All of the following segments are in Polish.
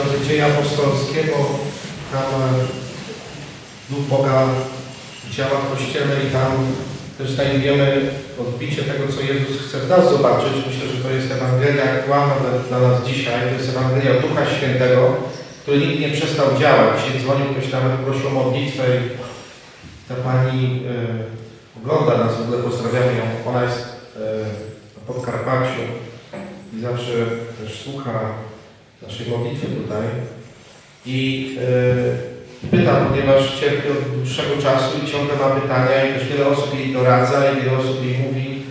ksiądze dzieje apostolskie, bo tam e, Duch Boga działa w Kościele i tam też znajdujemy odbicie tego, co Jezus chce w nas zobaczyć. Myślę, że to jest Ewangelia aktualna dla, nas dzisiaj. To jest Ewangelia Ducha Świętego, który nigdy nie przestał działać. Dzisiaj dzwonił ktoś nawet prosił o modlitwę i ta Pani e, ogląda nas, w ogóle pozdrawiamy ją. Ona jest e, na Podkarpaciu i zawsze też słucha naszej modlitwy tutaj. I e, pyta, ponieważ cierpi od dłuższego czasu i ciągle ma pytania i też wiele osób jej doradza i wiele osób jej mówi,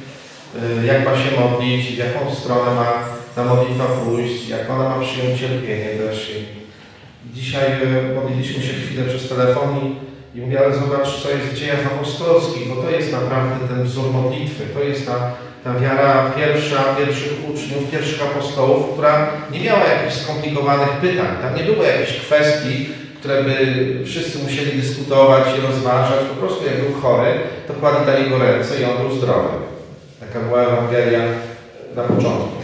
e, jak ma się modlić, w jaką stronę ma ta modlitwa pójść, jak ona ma przyjąć cierpienie też. Dzisiaj e, modliliśmy się chwilę przez telefon i, i mówię, ale zobacz, co jest w dziejach apostolskich, bo to jest naprawdę ten wzór modlitwy, to jest ta, ta wiara pierwsza, pierwszych uczniów, pierwszych apostołów, która nie miała jakichś skomplikowanych pytań. Tam nie było jakichś kwestii, które by wszyscy musieli dyskutować i rozważać. Po prostu jak był chory, to kładli na jego ręce i on był zdrowy. Taka była Ewangelia na początku.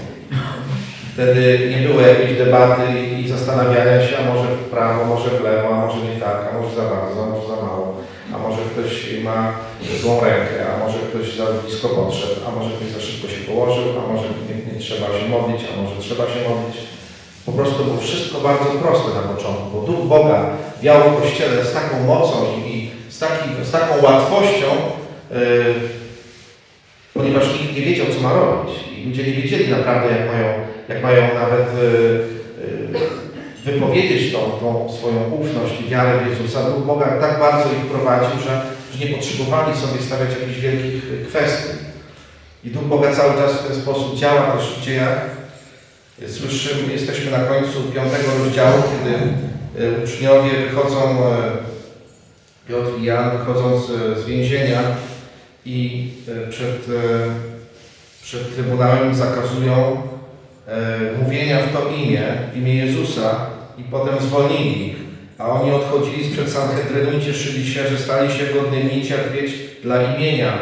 Wtedy nie było jakiejś debaty i zastanawiania się, a może w prawo, może w lewo, a może nie tak, a może za bardzo, a może za mało, a może ktoś ma złą rękę, a może ktoś za blisko podszedł, a może ktoś za szybko się położył, a może nie, nie trzeba się modlić, a może trzeba się modlić. Po prostu było wszystko bardzo proste na początku, bo Duch Boga wiał w Kościele z taką mocą i, i z, taki, z taką łatwością, yy, ponieważ nikt nie wiedział, co ma robić. I ludzie nie wiedzieli naprawdę, jak mają, jak mają nawet yy, wypowiedzieć tą, tą swoją ufność i wiarę w Jezusa. Duch Boga tak bardzo ich prowadził, że, że nie potrzebowali sobie stawiać jakichś wielkich kwestii. I Duch Boga cały czas w ten sposób działa też w dziejach. Słyszymy, jesteśmy na końcu piątego rozdziału, kiedy e, uczniowie wychodzą, e, Piotr i Jan wychodzą z, z więzienia i e, przed, przed Trybunałem zakazują mówienia w to imię, w imię Jezusa i potem zwolnili ich. A oni odchodzili sprzed Sanhedrynu i cieszyli się, że stali się godnymi cierpieć dla imienia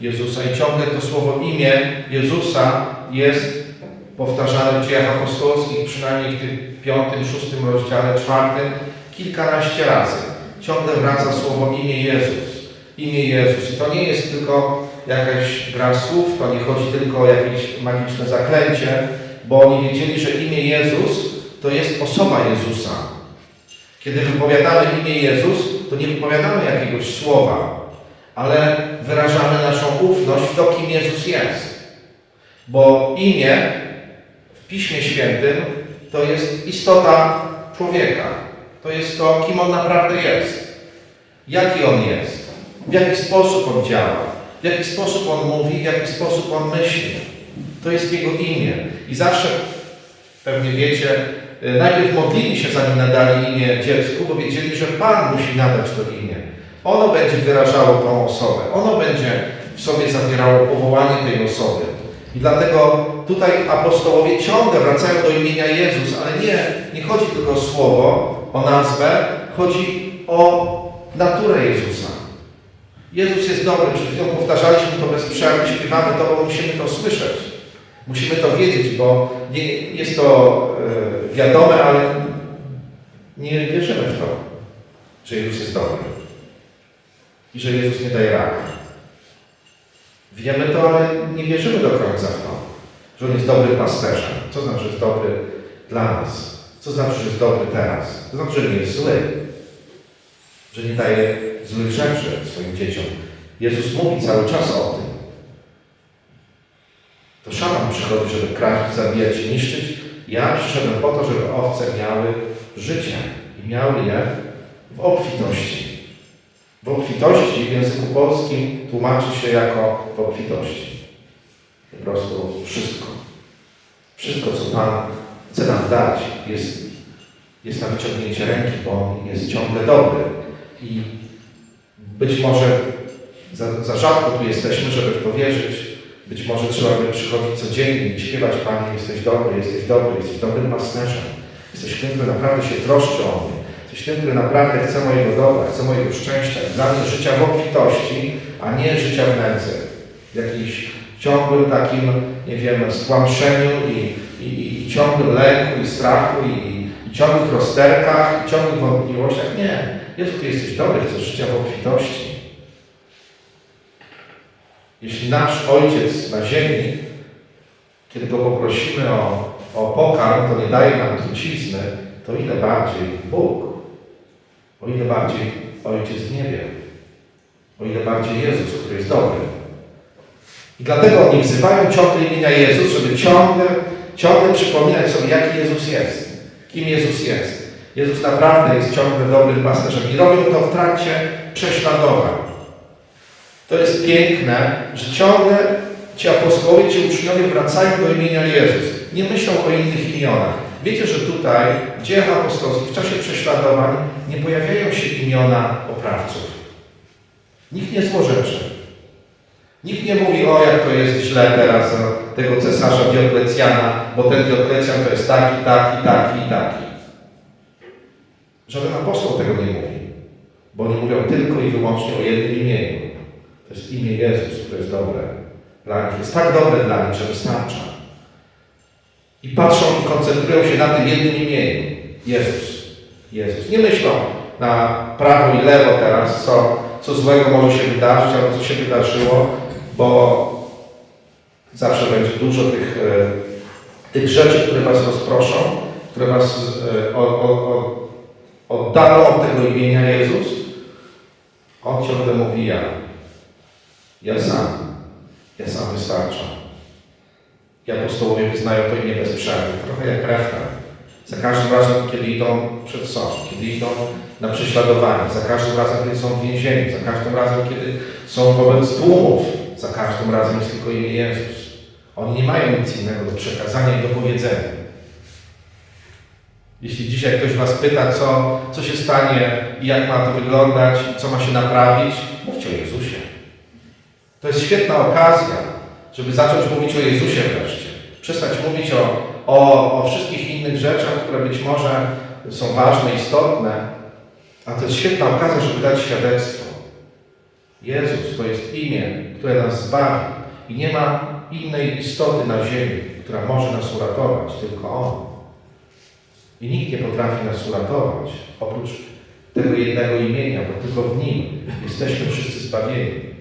Jezusa. I ciągle to słowo imię Jezusa jest powtarzane w dziejach apostolskich, przynajmniej w tym piątym, szóstym rozdziale, czwartym, kilkanaście razy. Ciągle wraca słowo imię Jezus. Imię Jezus. I to nie jest tylko jakaś gra słów, to nie chodzi tylko o jakieś magiczne zaklęcie, bo oni wiedzieli, że imię Jezus to jest osoba Jezusa. Kiedy wypowiadamy imię Jezus, to nie wypowiadamy jakiegoś słowa, ale wyrażamy naszą ufność w to, kim Jezus jest. Bo imię w Piśmie Świętym to jest istota człowieka. To jest to, kim on naprawdę jest. Jaki on jest. W jaki sposób on działa. W jaki sposób on mówi, w jaki sposób on myśli. To jest jego imię. I zawsze, pewnie wiecie, najpierw modlili się, zanim nadali imię dziecku, bo wiedzieli, że Pan musi nadać to imię. Ono będzie wyrażało tą osobę. Ono będzie w sobie zawierało powołanie tej osoby. I dlatego tutaj apostołowie ciągle wracają do imienia Jezus, ale nie, nie chodzi tylko o słowo, o nazwę, chodzi o naturę Jezusa. Jezus jest dobry, przed chwilą powtarzaliśmy to bez przerwy, śpiewamy to, bo musimy to słyszeć. Musimy to wiedzieć, bo nie, jest to e, wiadome, ale nie wierzymy w to, że Jezus jest dobry i że Jezus nie daje rady. Wiemy to, ale nie wierzymy do końca w to, że On jest dobrym pasterzem. Co znaczy, że jest dobry dla nas? Co znaczy, że jest dobry teraz? To znaczy, że nie jest zły. Że nie daje złych rzeczy swoim dzieciom. Jezus mówi cały czas o tym. To szatan przychodzi, żeby kraść, zabijać i niszczyć. Ja przyszedłem po to, żeby owce miały życie i miały je w obfitości. W obfitości w języku polskim tłumaczy się jako w obfitości. Po prostu wszystko. Wszystko, co Pan chce nam dać, jest, jest na wyciągnięcie ręki, bo jest ciągle dobry. I być może za, za rzadko tu jesteśmy, żeby w to wierzyć. Być może trzeba by przychodzić codziennie i śpiewać Panie, jesteś dobry, jesteś dobry, jesteś dobrym pasterzem. Jesteś tym, który naprawdę się troszczy o mnie. Jesteś tym, który naprawdę chce mojego dobra, chce mojego szczęścia, dla mnie życia w obfitości, a nie życia w nędzy. W jakimś ciągłym takim, nie wiem, stłamszeniu i, i, i ciągłym lęku i strachu i, i ciągłych rozterkach, w ciągłych wątpliwościach. Nie. Jezu, Ty jesteś dobry, chcesz życia w obfitości. Jeśli nasz Ojciec na ziemi, kiedy Go poprosimy o, o pokarm, to nie daje nam trucizny, to ile bardziej Bóg, o ile bardziej Ojciec w niebie, o ile bardziej Jezus, który jest dobry. I dlatego oni wzywają ciągle imienia Jezus, żeby ciągle, ciągle przypominać sobie, jaki Jezus jest, kim Jezus jest. Jezus naprawdę jest ciągle dobrym pasterzem i robią to w trakcie prześladowań. To jest piękne, że ciągle ci apostołowie, ci uczniowie wracają do imienia Jezus. Nie myślą o innych imionach. Wiecie, że tutaj w dziejach apostolskich w czasie prześladowań nie pojawiają się imiona oprawców. Nikt nie złorzeczy. Nikt nie mówi, o jak to jest źle teraz tego cesarza Dioklecjana, bo ten Dioklecjan to jest taki, taki, taki i taki. Żaden apostoł tego nie mówi, bo oni mówią tylko i wyłącznie o jednym imieniu. To jest imię Jezus, które jest dobre dla nich. Jest tak dobre dla nich, że wystarcza. I patrzą i koncentrują się na tym jednym imieniu. Jezus. Jezus. Nie myślą na prawo i lewo teraz, co, co złego może się wydarzyć, albo co się wydarzyło, bo zawsze będzie dużo tych, e, tych rzeczy, które Was rozproszą, które Was e, oddalą od tego imienia Jezus. On ciągle mówi ja. Ja sam. Ja sam wystarczam. I apostołowie wyznają to imię bez przerwy. Trochę jak refren. Za każdym razem, kiedy idą przed sąd, kiedy idą na prześladowanie, za każdym razem, kiedy są w więzieniu, za każdym razem, kiedy są wobec tłumów, za każdym razem jest tylko imię Jezus. Oni nie mają nic innego do przekazania i do powiedzenia. Jeśli dzisiaj ktoś Was pyta, co, co się stanie i jak ma to wyglądać co ma się naprawić. To jest świetna okazja, żeby zacząć mówić o Jezusie wreszcie. Przestać mówić o, o, o wszystkich innych rzeczach, które być może są ważne, istotne, a to jest świetna okazja, żeby dać świadectwo. Jezus to jest imię, które nas zbawi i nie ma innej istoty na ziemi, która może nas uratować, tylko On. I nikt nie potrafi nas uratować, oprócz tego jednego imienia, bo tylko w Nim jesteśmy wszyscy zbawieni.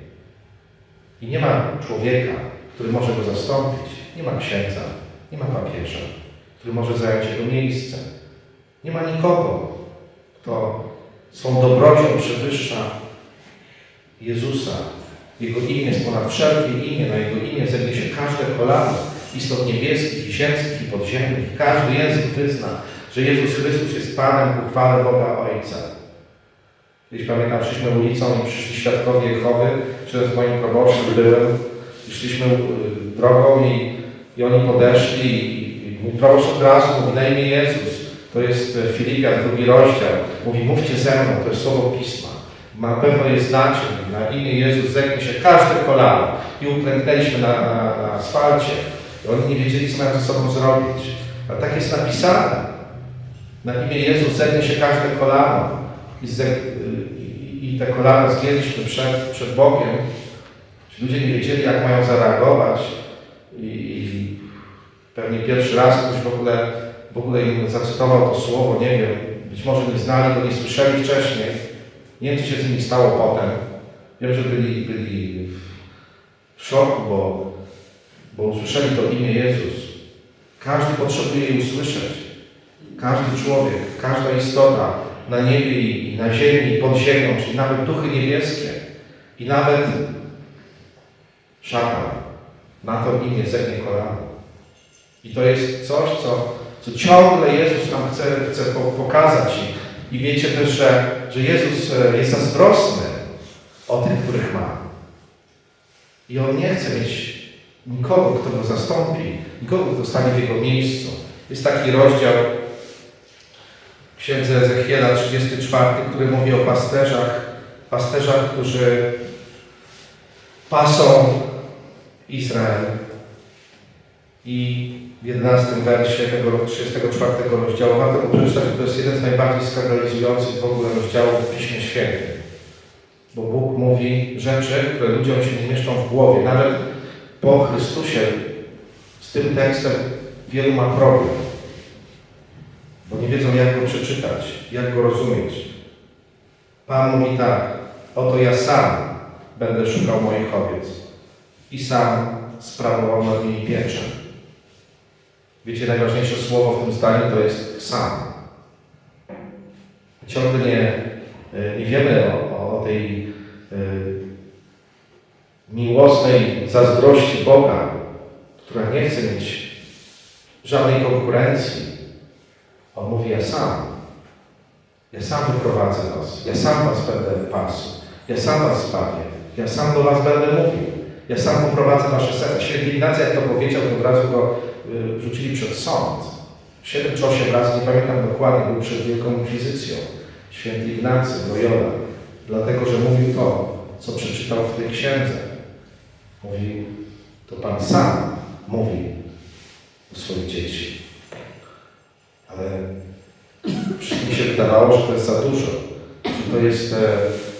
I nie ma człowieka, który może go zastąpić. Nie ma księdza, nie ma papieża, który może zająć jego miejsce. Nie ma nikogo, kto swą dobrocią przewyższa Jezusa. Jego imię jest ponad wszelkie imię, na Jego imię zegnie się każde kolano, istot niebieskich, i ziemskich i podziemnych. Każdy język wyzna, że Jezus Chrystus jest Panem ku chwale Boga Ojca. Kiedyś pamiętam, szliśmy ulicą i przyszli świadkowie Jehowy, czy z moim proboszczem byłem, i szliśmy y, drogą i, i oni podeszli i, i mój proboszcz od razu mówi na imię Jezus. To jest e, Filipian, drugi rozdział. Mówi, mówcie ze mną, to jest słowo Pisma. Na pewno je znacie. Na imię Jezus zegnie się każde kolano. I uklęknęliśmy na, na, na asfalcie. I oni nie wiedzieli, co mają ze sobą zrobić. Ale tak jest napisane. Na imię Jezus zegnie się każde kolano. I, ze, i, te kolana zgięliśmy przed, przed Bogiem. Ludzie nie wiedzieli, jak mają zareagować. I, i pewnie pierwszy raz ktoś w ogóle, w ogóle im zacytował to słowo, nie wiem. Być może nie znali go, nie słyszeli wcześniej. Nie wiem, co się z nimi stało potem. Wiem, że byli, byli w szoku, bo, bo usłyszeli to imię Jezus. Każdy potrzebuje je usłyszeć. Każdy człowiek, każda istota na niebie i na ziemi, i pod ziemią, czyli nawet duchy niebieskie i nawet szatan na to imię zegnie kolano. I to jest coś, co, co ciągle Jezus nam chce, chce pokazać. I, wiecie też, że, że Jezus e, jest zazdrosny o tych, których ma. I On nie chce mieć nikogo, kto go zastąpi, nikogo, kto stanie w Jego miejscu. Jest taki rozdział księdze Ezechiela 34, który mówi o pasterzach, pasterzach, którzy pasą Izrael. I w 11 wersie tego 34 rozdziału warto przeczytać, to jest jeden z najbardziej skandalizujących w ogóle rozdziałów w Piśmie Świętym. Bo Bóg mówi rzeczy, które ludziom się nie mieszczą w głowie. Nawet po Chrystusie z tym tekstem wielu ma problem. Bo nie wiedzą, jak go przeczytać, jak go rozumieć. Pan mówi tak, oto ja sam będę szukał moich owiec i sam sprawował nad nimi pieczę. Wiecie, najważniejsze słowo w tym zdaniu to jest sam. Ciągle nie, nie wiemy o, o tej y, miłosnej zazdrości Boga, która nie chce mieć żadnej konkurencji. On mówi, ja sam. Ja sam wyprowadzę was. Ja sam was będę pasł. Ja sam was zbawię. Ja sam do was będę mówił. Ja sam poprowadzę wasze serca. Święty Ignacy, jak to powiedział, to od razu go y, wrzucili przed sąd. Siedem czy osiem razy, nie pamiętam dokładnie, był przed Wielką Inkwizycją. Święty Ignacy, Loyola. Dlatego, że mówił to, co przeczytał w tej księdze. Mówi, to Pan sam mówi do swoich dzieci. Ale mi się wydawało, że to jest za dużo. Że to jest, e,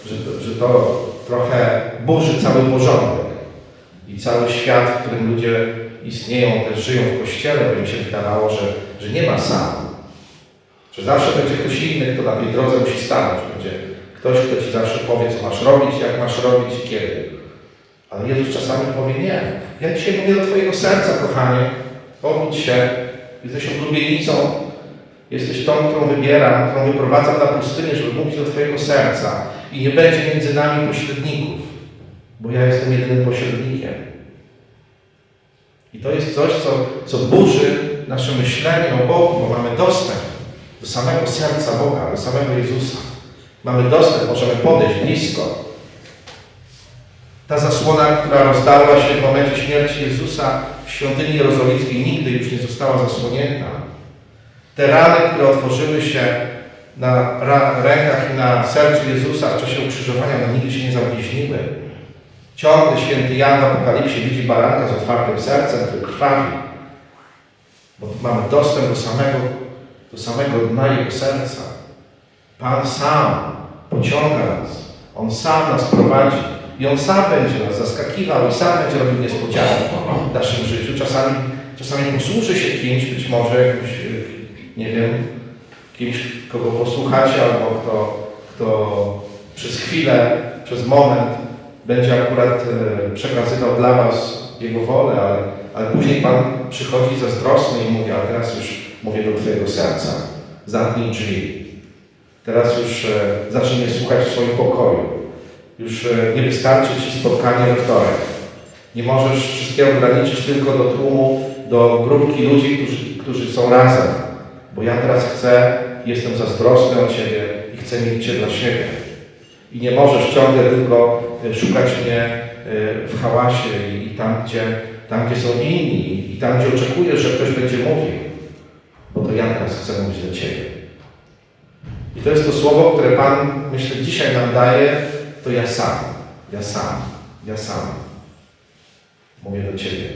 że to, że to trochę burzy cały porządek. I cały świat, w którym ludzie istnieją, też żyją w Kościele, bo im się wydawało, że, że nie ma sam. Że zawsze będzie ktoś inny, kto na tej drodze musi stanąć. Będzie ktoś, kto Ci zawsze powie, co masz robić, jak masz robić i kiedy. Ale Jezus czasami powie, nie. Ja dzisiaj mówię do Twojego serca, kochanie. Obudź się. Jesteś oblubienicą. Jesteś tą, którą wybieram, którą wyprowadzam na pustynię, żeby mówić do Twojego serca. I nie będzie między nami pośredników, bo ja jestem jedynym pośrednikiem. I to jest coś, co, co burzy nasze myślenie o Bogu, bo mamy dostęp do samego serca Boga, do samego Jezusa. Mamy dostęp, możemy podejść blisko. Ta zasłona, która rozdarła się w momencie śmierci Jezusa w świątyni jerozolickiej, nigdy już nie została zasłonięta. Te rany, które otworzyły się na rękach i na sercu Jezusa w czasie ukrzyżowania, no nigdy się nie zabliźniły. Ciągle święty Jan w Apokalipsie widzi baranka z otwartym sercem, który krwawi. Bo mamy dostęp do samego, do samego dna jego serca. Pan sam pociąga nas. On sam nas prowadzi. I On sam będzie nas zaskakiwał i sam będzie robił niespodzianki w naszym życiu. Czasami, czasami posłuży się kimś, być może jakimś, nie wiem, kimś, kogo posłuchacie, albo kto, kto przez chwilę, przez moment będzie akurat e, przekazywał dla Was Jego wolę, ale, ale później Pan przychodzi zazdrosny i mówi, a teraz już mówię do Twojego serca, zamknij drzwi. Teraz już e, zacznij słuchać w swoim pokoju. Już e, nie wystarczy Ci spotkanie we wtorek. Nie możesz wszystkiego ograniczyć tylko do tłumu, do grupki ludzi, którzy, którzy są razem. Bo ja teraz chcę, jestem zazdrosny o Ciebie i chcę mieć Cię dla siebie. I nie możesz ciągle tylko szukać mnie w hałasie i tam, gdzie, tam, gdzie są inni i tam, gdzie oczekujesz, że ktoś będzie mówił. Bo to ja teraz chcę mówić do Ciebie. I to jest to słowo, które Pan, myślę, dzisiaj nam daje, to ja sam, ja sam, ja sam. Mówię do Ciebie.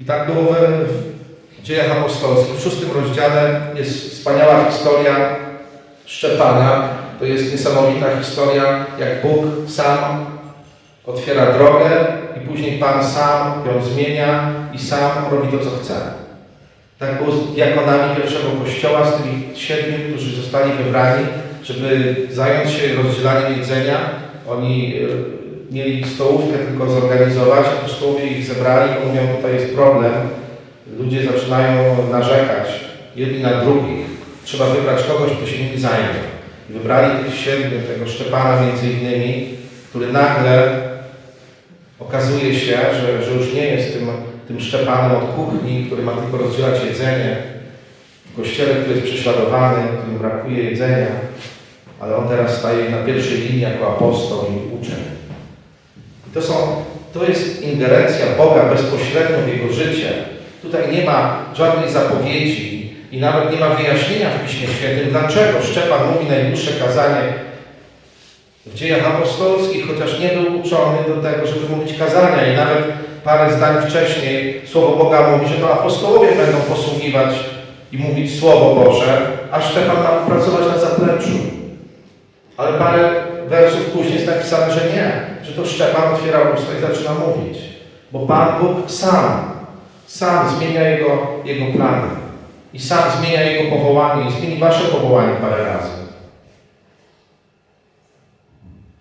I tak było we, dziejach apostolskich. W szóstym rozdziale jest wspaniała historia Szczepana. To jest niesamowita historia, jak Bóg sam otwiera drogę i później Pan sam ją zmienia i sam robi to, co chce. Tak było z diakonami pierwszego kościoła, z tymi siedmiu, którzy zostali wybrani, żeby zająć się rozdzielaniem jedzenia. Oni mieli stołówkę tylko zorganizować, apostołowie ich zebrali, mówią, tutaj jest problem. Ludzie zaczynają narzekać jedni na drugich. Trzeba wybrać kogoś, kto się nimi zajmie. Wybrali tych siedmiu, tego Szczepana między innymi, który nagle okazuje się, że, że już nie jest tym, tym Szczepanem od kuchni, który ma tylko rozdzielać jedzenie w kościele, który jest prześladowany, którym brakuje jedzenia, ale on teraz staje na pierwszej linii jako apostoł i uczeń. I to, są, to jest ingerencja Boga bezpośrednio w jego życie. Tutaj nie ma żadnej zapowiedzi, i nawet nie ma wyjaśnienia w Piśmie Świętym, dlaczego Szczepan mówi najdłuższe kazanie w dziejach apostolskich, chociaż nie był uczony do tego, żeby mówić kazania. I nawet parę zdań wcześniej Słowo Boga mówi, że to apostołowie będą posługiwać i mówić Słowo Boże, a Szczepan ma pracować na zapleczu. Ale parę wersów później jest napisane, że nie, że to Szczepan otwiera usta i zaczyna mówić. Bo Pan Bóg sam Sam zmienia jego, jego plany. I sam zmienia jego powołanie i zmieni wasze powołanie parę razy.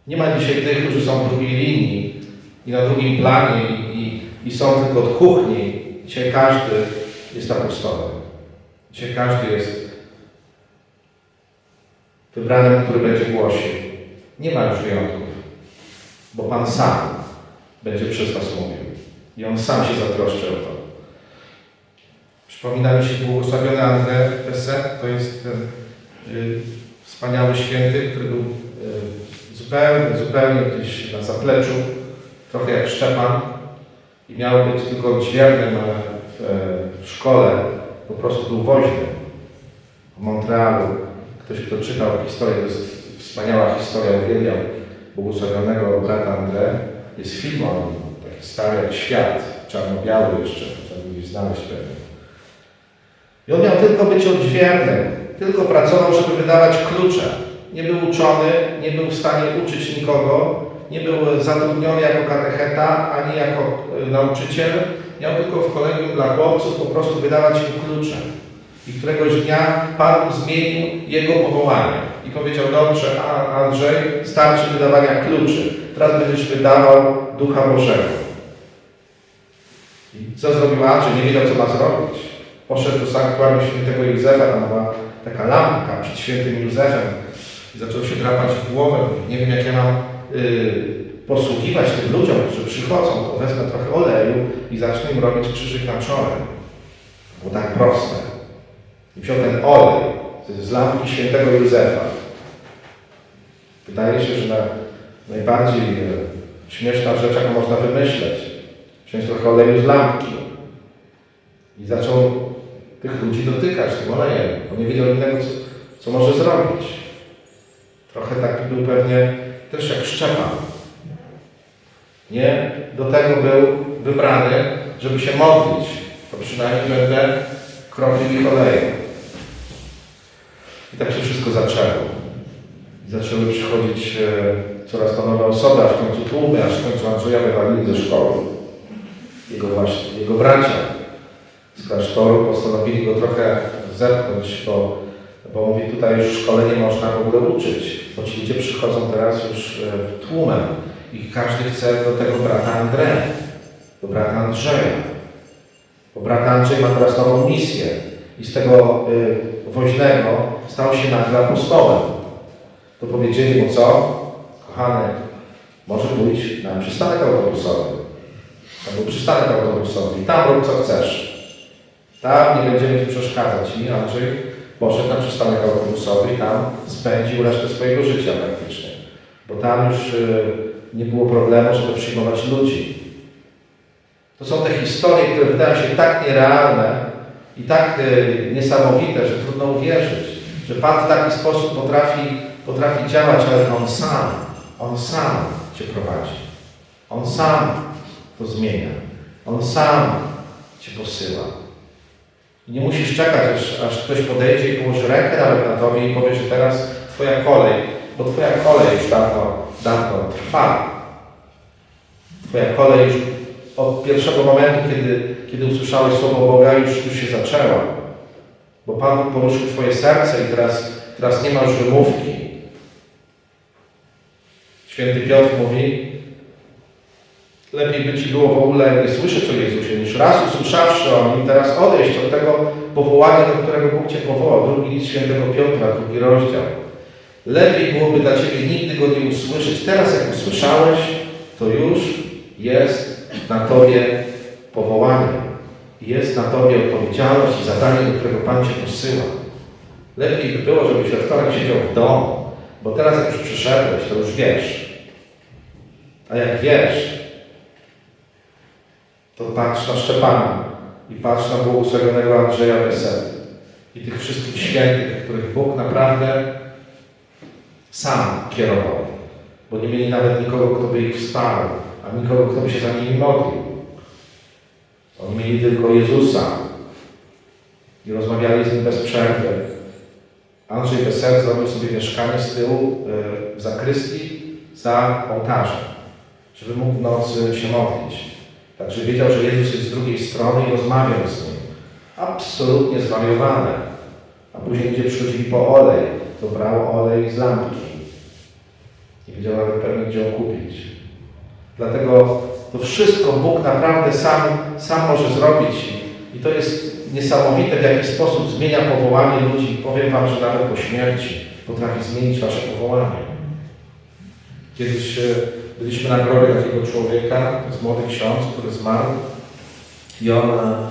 Nie ma dzisiaj tych, którzy są w drugiej linii i na drugim planie i, i, są tylko od kuchni. Dzisiaj każdy jest apostołem. Dzisiaj każdy jest wybranym, który będzie głosił. Nie ma już wyjątków, bo Pan sam będzie przez Was mówił. I On sam się zatroszczy o to. Przypomina mi się błogosławiony André Pesset, to jest ten y, wspaniały święty, który był y, zupełnie, zupełnie gdzieś na zapleczu, trochę jak Szczepan i miał być tylko dźwiękiem w, w szkole, po prostu był woźny w Montrealu. Ktoś, kto czytał historię, to jest wspaniała historia, uwielbiam błogosławionego brata André. Jest film o nim, taki stary jak świat, czarno-biały jeszcze, trzeba gdzieś znaleźć pewnie. I on miał tylko być odźwiernym, tylko pracował, żeby wydawać klucze. Nie był uczony, nie był w stanie uczyć nikogo, nie był zatrudniony jako katecheta, ani jako y, nauczyciel. Miał tylko w kolegium dla chłopców po prostu wydawać im klucze. I któregoś dnia Pan zmienił jego powołanie. I powiedział, dobrze, Andrzej, starczy wydawania kluczy. Teraz będziesz wydawał Ducha Bożego. I co zrobił Andrzej? Nie wiedział, co ma zrobić. Poszedł do sanktuarium świętego Józefa, tam była taka lampka przed świętym Józefem. I zaczął się drapać w głowę. Nie wiem, jak ja mam y, posługiwać tym ludziom, którzy przychodzą, to wezmę trochę oleju i zacznę im robić krzyżyk na czole. Było tak proste. I wziął ten olej z lampki świętego Józefa. Wydaje się, że na najbardziej e, śmieszna rzecz, jaką można wymyśleć. Wziąć trochę oleju z lampki. I zaczął tych ludzi dotykać tym olejem. On nie wiedział innego, co, co może zrobić. Trochę taki był pewnie też jak Szczepan. Nie do tego był wybrany, żeby się modlić. To przynajmniej będę kroplił ich oleju. I tak się wszystko zaczęło. I zaczęły przychodzić e, coraz to nowe osoby, aż w końcu tłumy, aż w końcu Andrzeja wywalili ze szkoły. Jego właśnie, jego bracia z klasztoru postanowili go trochę zepchnąć, bo, bo mówi, tutaj już w szkole nie można w ogóle uczyć, bo ci ludzie przychodzą teraz już e, tłumem i każdy chce do tego brata Andrzeja, do brata Andrzeja. Bo brat Andrzej ma teraz nową misję i z tego y, woźnego stał się nagle apostołem. To powiedzieli mu co? Kochany, może pójść na przystanek autobusowy. Był przystanek autobusowy i tam rób co chcesz. Tam nie będziemy Ci przeszkadzać. I Andrzej poszedł na przystanek autobusowy i tam spędził resztę swojego życia praktycznie. Bo tam już y, nie było problemu, żeby przyjmować ludzi. To są te historie, które wydają się tak nierealne i tak y, niesamowite, że trudno uwierzyć, że Pan w taki sposób potrafi, potrafi działać, ale On sam, On sam Cię prowadzi. On sam to zmienia. On sam Cię posyła. I nie musisz czekać, aż, aż ktoś podejdzie i położy rękę na Tobie i powie, że teraz Twoja kolej, bo Twoja kolej już dawno, dawno trwa. Twoja kolej już od pierwszego momentu, kiedy, kiedy usłyszałeś Słowo Boga, już, już się zaczęła. Bo Pan poruszył Twoje serce i teraz, teraz nie ma wymówki. Święty Piotr mówi, lepiej by Ci było w ogóle nie słyszeć o Jezusie, niż raz usłyszawszy o Nim, teraz odejść od tego powołania, do którego Bóg Cię powołał. Drugi list Świętego Piotra, drugi rozdział. Lepiej byłoby dla Ciebie nigdy Go nie usłyszeć. Teraz jak usłyszałeś, to już jest na Tobie powołanie. Jest na Tobie odpowiedzialność i zadanie, do którego Pan Cię posyła. Lepiej by było, żebyś we wtorek siedział w domu, bo teraz jak już przyszedłeś, to już wiesz. A jak wiesz, to patrz na Szczepana i patrz na błogosławionego Andrzeja Besety i tych wszystkich świętych, których Bóg naprawdę sam kierował, bo nie mieli nawet nikogo, kto by ich wsparł, a nikogo, kto by się za nimi modlił. Oni mieli tylko Jezusa i rozmawiali z Nim bez przerwy. Andrzej Beser zrobił sobie mieszkanie z tyłu e, w zakrystii za ołtarzem, żeby mógł w nocy się modlić. Także wiedział, że Jezus jest z drugiej strony i rozmawiał z nim. Absolutnie zwariowane. A później ludzie przychodzili po olej, to brał olej z lampki. Nie wiedział nawet pewnie, gdzie ją kupić. Dlatego to wszystko Bóg naprawdę sam, sam może zrobić. I to jest niesamowite, w jaki sposób zmienia powołanie ludzi. Powiem Wam, że nawet po śmierci potrafi zmienić Wasze powołanie. Kiedyś byliśmy na grobie takiego człowieka, to jest młody ksiądz, który zmarł. I on, e,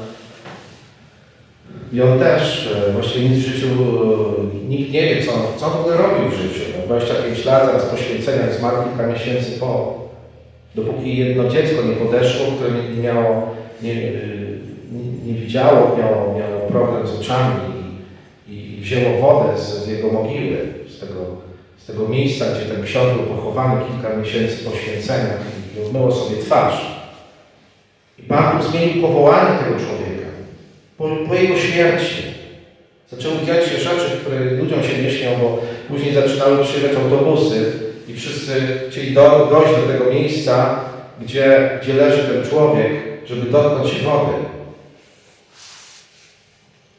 i on też e, właściwie nic w życiu, e, nikt nie wie, co, co on w ogóle robił w życiu. Miał 25 lat, zaraz poświęcenia, zmarł kilka miesięcy po. Dopóki jedno dziecko nie podeszło, które nie, miało, nie, nie, widziało, miało, miało problem z oczami i, i wzięło wodę z, z jego mogiły, z tego, z tego miejsca, gdzie ten ksiądz był pochowany kilka miesięcy po święceniach i umyło sobie twarz. I Pan zmienił powołanie tego człowieka po, po jego śmierci. Zaczęły dziać się rzeczy, które ludziom się nie śnią, bo później zaczynały przyjeżdżać autobusy i wszyscy chcieli do, dojść do tego miejsca, gdzie, gdzie leży ten człowiek, żeby dotknąć wody.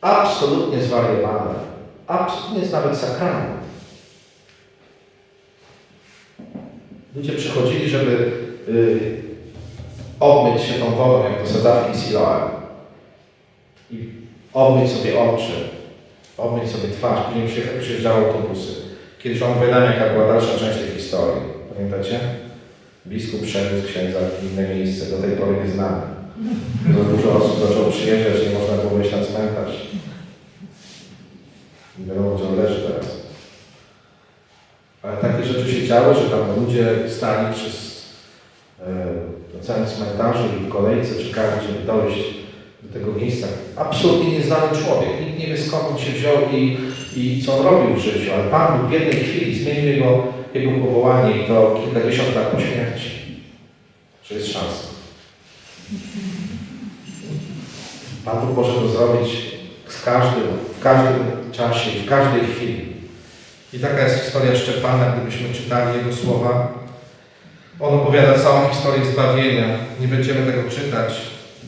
Absolutnie zwariowane. Absolutnie jest nawet sakrament. Ludzie przychodzili, żeby y, obmyć się tą wodą, jak do sadzawki Siloam. I obmyć sobie oczy, obmyć sobie twarz. Później przyjeżdżały autobusy. Kiedyś wam opowiadam, jaka była dalsza część tej historii. Pamiętacie? Biskup przewiózł księdza w inne miejsce, do tej pory nie znamy. Za dużo osób zaczęło przyjeżdżać, nie można było wejść na cmentarz. Nie wiadomo, gdzie on leży teraz. Takie rzeczy się działy, że tam ludzie stali przez e, na całym cmentarzu i w kolejce czekali, żeby dojść do tego miejsca. Absolutnie nieznany człowiek. Nikt nie wie skąd on się wziął i, i co on robił w życiu, ale Pan w jednej chwili zmienił jego, jego powołanie i to kilkadziesiąt lat po śmierci. Że jest szansa. Pan Bóg może to zrobić z każdym, w każdym czasie w każdej chwili. I taka jest historia Szczepana, gdybyśmy czytali jego słowa. On opowiada całą historię zbawienia. Nie będziemy tego czytać.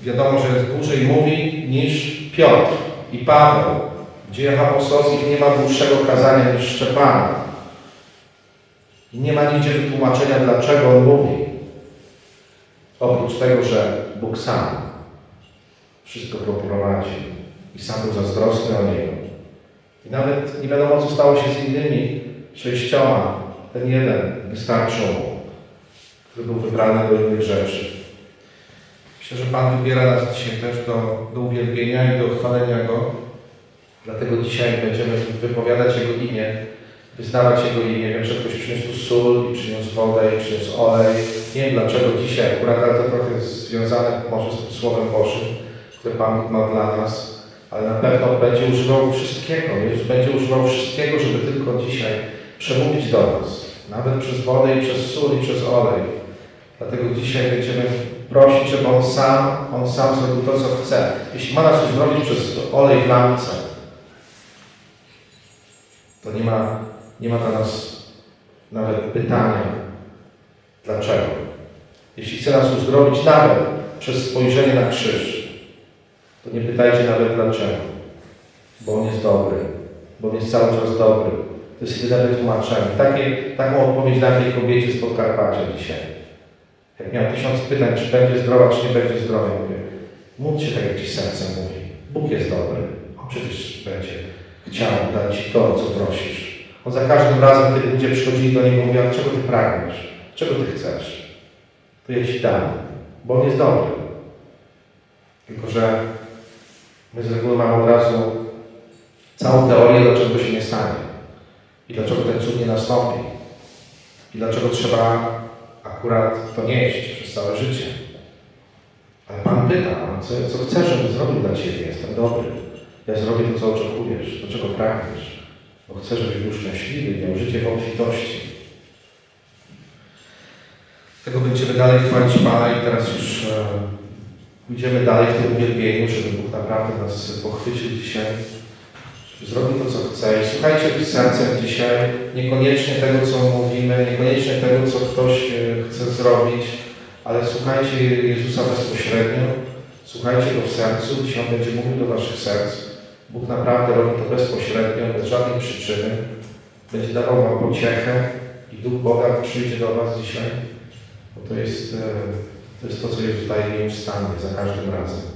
Wiadomo, że dłużej mówi niż Piotr i Paweł. W dziejach apostolskich nie ma dłuższego kazania niż Szczepana. I nie ma nigdzie wytłumaczenia, dlaczego on mówi. Oprócz tego, że Bóg sam wszystko poprowadzi i sam był zazdrosny o niego. Nawet nie wiadomo, co stało się z innymi sześcioma. Ten jeden wystarczył który był wybrany do innych rzeczy. Myślę, że Pan wybiera nas dzisiaj też do, do uwielbienia i do chwalenia Go. Dlatego dzisiaj będziemy wypowiadać Jego imię, wyznawać Jego imię. Wiem, że ktoś przyniósł tu sól i przyniósł wodę i przyniósł olej. Nie wiem dlaczego dzisiaj akurat, ale to trochę związane może z tym Słowem Bożym, które Pan ma dla nas. Ale na pewno będzie używał wszystkiego. Jezus będzie używał wszystkiego, żeby tylko dzisiaj przemówić do nas. Nawet przez wodę i przez sól i przez olej. Dlatego dzisiaj będziemy prosić, żeby On sam, On sam zrobił to, co chce. Jeśli ma nas uzdrowić przez olej w lampce, to nie ma, nie ma dla nas nawet pytania, dlaczego. Jeśli chce nas uzdrowić nawet przez spojrzenie na krzyż, to nie pytajcie nawet dlaczego. Bo On jest dobry. Bo On jest cały czas dobry. To jest jedyne wytłumaczenie. Takie, taką odpowiedź na tej kobiecie z Podkarpacia dzisiaj. Jak miał tysiąc pytań, czy będzie zdrowa, czy nie będzie zdrowa, mówię, módl się tak, jak Ci serce mówi. Bóg jest dobry. On przecież będzie chciał dać Ci to, co prosisz. On za każdym razem, kiedy ludzie przychodzili do Niego, mówią, czego Ty pragniesz? Czego Ty chcesz? To ja Ci dam, bo On jest dobry. Tylko, że my z reguły mamy od razu całą teorię, dlaczego to się nie stanie. I dlaczego ten cud nie nastąpi. I dlaczego trzeba akurat to nieść przez całe życie. Ale Pan pyta, co, co chcesz, żebym zrobił dla Ciebie? Jestem dobry. Ja zrobię to, co oczekujesz, do czego pragniesz. Bo chcę, żebyś był szczęśliwy, miał życie w obfitości. Tego będziemy dalej chwalić Pana i teraz już e, pójdziemy dalej w tym uwielbieniu, żeby Bóg naprawdę nas pochwycił dzisiaj, żeby zrobił to, co chce. I słuchajcie sercem dzisiaj, niekoniecznie tego, co mówimy, niekoniecznie tego, co ktoś e, chce zrobić, ale słuchajcie Jezusa bezpośrednio, słuchajcie Go w sercu, dzisiaj On będzie mówił do Waszych serc. Bóg naprawdę robi to bezpośrednio, bez żadnej przyczyny. Będzie dawał Wam pociechę i Duch Boga przyjdzie do Was dzisiaj. Bo to jest, e, to jest to, co Jezus daje nieustannie, za każdym razem.